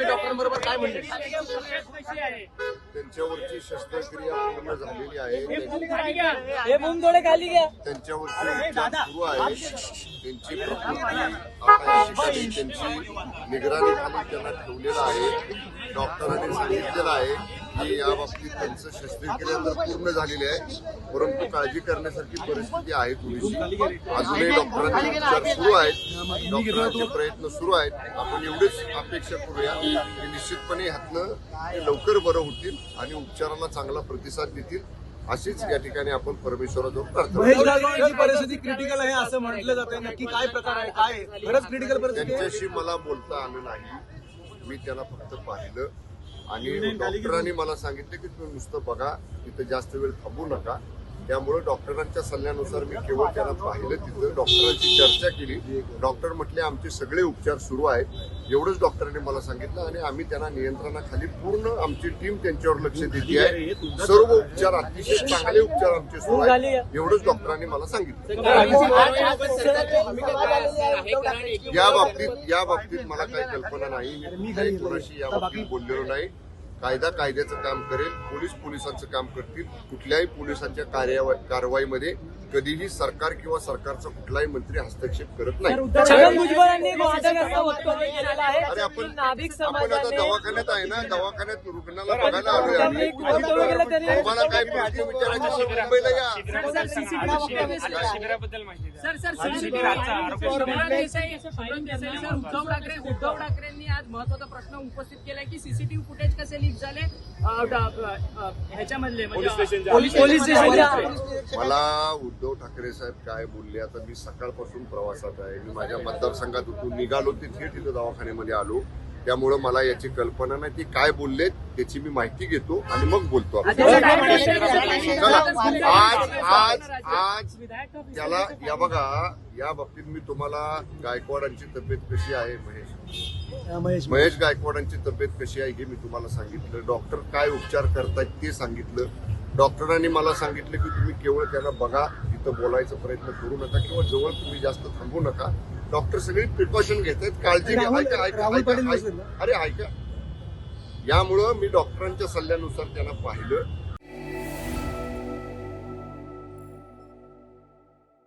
it डॉक्टरांबरोबर काय म्हणले? त्यांच्यावरची शस्त्रक्रिया पूर्ण झालेली आहे. हे मुंगदोडे खाली घ्या. त्यांच्यावरची उपचार सुरू आहे. त्यांची प्रकृती त्यांची निगराणीखाली त्यांना ठेवलेलं आहे. डॉक्टरांनी सांगितलेलं आहे की या बाबतीत त्यांचं शस्त्रक्रिया तर पूर्ण झालेली आहे. परंतु काळजी करण्यासारखी परिस्थिती आहे थोडीशी. अजूनही डॉक्टरांचे उपचार सुरू आहेत. डॉक्टरांचे प्रयत्न सुरू आहेत. आपण एवढीच अपेक्षा करूया. की निश्चितपणे ह्यातनं ते लवकर बरं होतील आणि उपचाराला चांगला प्रतिसाद देतील अशीच या ठिकाणी आपण परमेश्वराजवळ प्रार्थना परिस्थिती क्रिटिकल आहे असं म्हटलं जातंय नक्की काय प्रकार आहे काय? खरंच क्रिटिकल परिस्थिती त्यांच्याशी मला बोलता आलं नाही. मी त्याला फक्त पाहिलं. आणि डॉक्टरांनी मला सांगितलं की तुम्ही नुसतं बघा तिथं जास्त वेळ थांबू नका. त्यामुळे डॉक्टरांच्या सल्ल्यानुसार मी केवळ त्याला पाहिलं तिथं. डॉक्टरांची चर्चा केली. डॉक्टर म्हटले आमचे सगळे उपचार सुरू आहेत. एवढंच डॉक्टरांनी मला सांगितलं आणि आम्ही त्यांना नियंत्रणाखाली पूर्ण आमची टीम त्यांच्यावर लक्ष देते आहे. सर्व उपचार अतिशय चांगले उपचार आमचे सुरू आहेत. एवढंच डॉक्टरांनी मला सांगितलं. या बाबतीत या बाबतीत मला काही कल्पना नाही. मी काही कोणाशी या बाबतीत बोललेलो नाही. कायदा कायद्याचं काम करेल पोलीस पोलिसांचं काम करतील. कुठल्याही पोलिसांच्या कार्यावा- कारवाईमध्ये कधीही सरकार किंवा सरकारचा कुठलाही मंत्री हस्तक्षेप करत नाही. अरे आपण की नाभिक आपण आता समाजाने दवाखान्यात आहे ना दवाखान्यात रुग्णाला बघायला आलोय आम्ही. केलं तुम्हाला काय प्रश्न विचारायचे असेल मुंबईला या. Sir sir Desai Subrat Desai sir Uddhav Thackeray Uddhav ठाकरेंनी आज महत्त्वाचा प्रश्न उपस्थित केलाय की सीसीटीव्ही फुटेज कसे लीक झाले? अ, ड- अ, अ, ह्याच्यामधले म्हणजे पोलीस पोलीस स्टेशनच्या मला उद्धव ठाकरे साहेब काय बोलले? आता मी सकाळपासून प्रवासात आहे. मी माझ्या मतदारसंघात होतो निघालो. ते थेट इथं दवाखान्यामध्ये आलो त्यामुळं मला याची कल्पना नाही ती काय बोललेत त्याची मी माहिती घेतो आणि मग बोलतो आज आज आज त्याला या बघा या बाबतीत मी तुम्हाला गायकवाडांची तब्येत कशी आहे महेश महेश गायकवाडांची तब्येत कशी आहे हे मी तुम्हाला सांगितलं डॉक्टर काय उपचार करतायत ते सांगितलं डॉक्टरांनी मला सांगितलं की तुम्ही केवळ त्यांना बघा तिथं बोलायचा प्रयत्न करू नका किंवा जवळ तुम्ही जास्त थांबू नका. डॉक्टर सगळी प्रिकॉशन घेत आहेत काळजी घ्या? अरे ऐका. यामुळं मी डॉक्टरांच्या सल्ल्यानुसार त्यांना पाहिलं.